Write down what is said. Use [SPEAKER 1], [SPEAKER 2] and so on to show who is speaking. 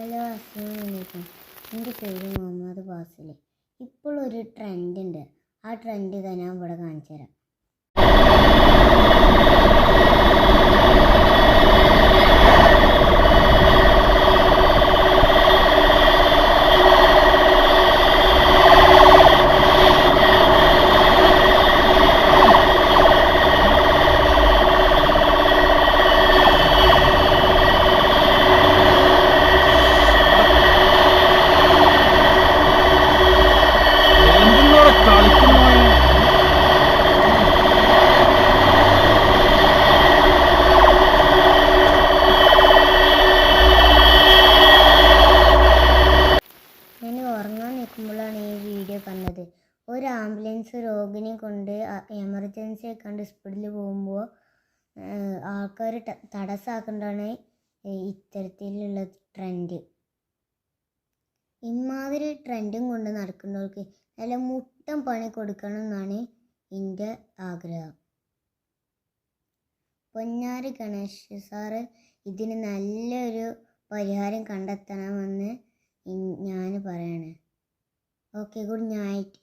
[SPEAKER 1] Hello അസ്സാം വലൈക്കും എന്റെ പേര് മുഹമ്മദ് ബാസിൽ ഇപ്പോൾ ഒരു ട്രെൻഡ് ഉണ്ട് ആ ട്രെൻഡ് ഇതാ ഞാൻ ഇവിടെ കാണിച്ചു തരാം ഉറങ്ങാൻ നിൽക്കുമ്പോഴാണ് ഈ വീഡിയോ കണ്ടത്. ഒരു ആംബുലൻസ് രോഗിനെ കൊണ്ട് എമർജൻസി കണ്ട് സ്പീഡിൽ പോകുമ്പോൾ ആൾക്കാർ തടസ്സാക്കേണ്ടതാണ് ഇത്തരത്തിലുള്ള ട്രെൻഡ് ഇമാതിരി ട്രെൻഡും കൊണ്ട് നടക്കുന്നവർക്ക് നല്ല മുട്ടം പണി കൊടുക്കണം എന്നാണ് എന്റെ ആഗ്രഹം. പൊന്നാരി ഗണേഷ് സാറ് ഇതിന് നല്ലൊരു പരിഹാരം കണ്ടെത്തണമെന്ന് ഞാൻ പറയണേ. Okay good night